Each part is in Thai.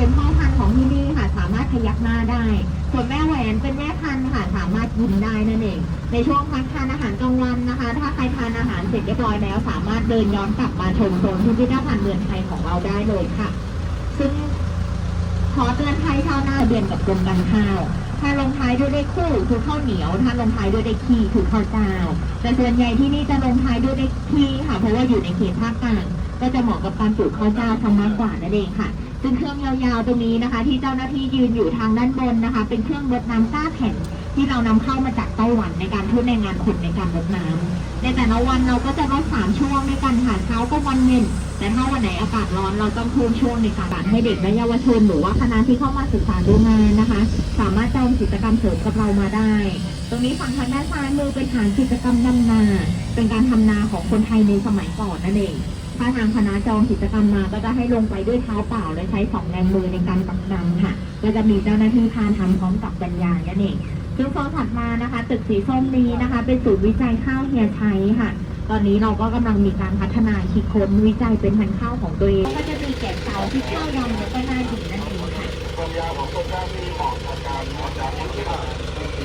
เป็นพ่อพันธุ์ของที่นี่ค่ะ สามารถพยักหน้าได้ ส่วนแม่แหวนเป็นแม่พันธุ์ค่ะ สามารถยิ้มได้นั่นเอง ในช่วงพักทานอาหารกลางวันนะคะ ถ้าใครทานอาหารเสร็จเรียบร้อยแล้ว สามารถเดินย้อนกลับมาชมโซนพิพิธภัณฑ์เมืองไทยของเราได้เลยค่ะ ซึ่งขอเตือนภัยชาวนาเดือนกับกรมการข้าว ถ้าลงท้ายด้วยเลขคู่คือข้าวเหนียว ถ้าลงท้ายด้วยเลขคีคือข้าวเจ้า แต่ส่วนใหญ่ที่นี่จะลงท้ายด้วยเลขคีค่ะ เพราะว่าอยู่ในเขตภาคกลาง ก็จะเหมาะกับการปลูกข้าวเจ้าทำมากกว่านั่นเองค่ะ ซึ่งเครื่องยาวๆตรงนี้นะคะ ที่เจ้าหน้าที่ยืนอยู่ทางด้านบนนะคะ เป็นเครื่องรดน้ำซ่าแผ่นที่เรานำเข้ามาจากไต้หวันในการช่วยในงานขุดในการรดน้ำในแต่ละวันเราก็จะรดสามช่วงในการหาเช้าก็วันเย็นแต่ถ้าวันไหนอากาศร้อนเราต้องเพิ่มช่วงในการให้เด็กและเยาวชนหรือว่าคณะที่เข้ามาศึกษาดูงานนะคะ สามารถจองกิจกรรมเสริมกับเรามาได้ ตรงนี้ฝั่งทางด้านซ้ายมือเป็นฐานกิจกรรมดำนา เป็นการทำนาของคนไทยในสมัยก่อนนั่นเอง ถ้าทางคณะจองกิจกรรมมาก็จะให้ลงไปด้วยเท้าเปล่าและใช้สองแรงมือในการปักดำค่ะ ก็จะมีเจ้าหน้าที่พาทำพร้อมกับบรรยายนั่นเองซึ่งโซนถัดมานะคะ ตึกสีส้มนี้นะคะ เป็นศูนย์วิจัยข้าวเฮียชัยค่ะ ตอนนี้เราก็กำลังมีการพัฒนาคิดค้นวิจัยเป็นพันธุ์ข้าวของตัวเอง ก็จะมีแกะเตาที่ข้าวยำแล้วก็หน้าดินั่น องค่ะความยาวของต้นข้าวที่เหมาะกับการะชำที่ว่า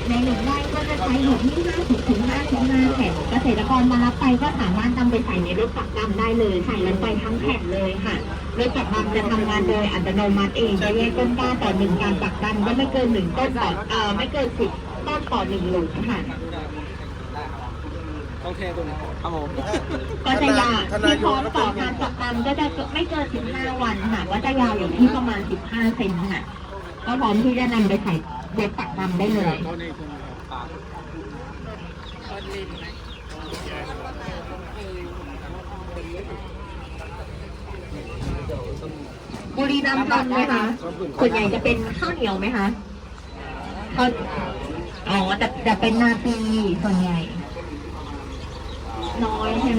ในหนึ่งไร่ก็จะใช้อยู่ที่50ถึง55แผ่นเกษตรกรมารับไปก็สามารถนำไปใส่ในรถปักดำได้เลยใส่ลงไปทั้งแผ่นเลยค่ะรถปักดำจะทำงานโดยอัตโนมัติเองจะแยกต้นกล้าต่อหนึ่งการปักดำก็ไม่เกินหนึ่งต้นต่อเอ่อไม่เกินสิบต้นต่อหนึ่งหลุมค่ะ ต้องเทตรงนี้ครับผมก็จะยาวที่พร้อมต่อการปักดำก็จะไม่เกิน 15 วันค่ะก็จะยาวอยู่ที่ประมาณ 15 เซนค่ะก็พร้อมที่จะนำไปใส่รถปักดำได้เลยต้นนี้คือปากบุรีรัมย์ตำไหมคะส่วนใหญ่จะเป็นข้าวเหนียวไหมคะข้าวอ๋อแต่แต่เป็นนาปีส่วนใหญ่ น้อยใช่ไหม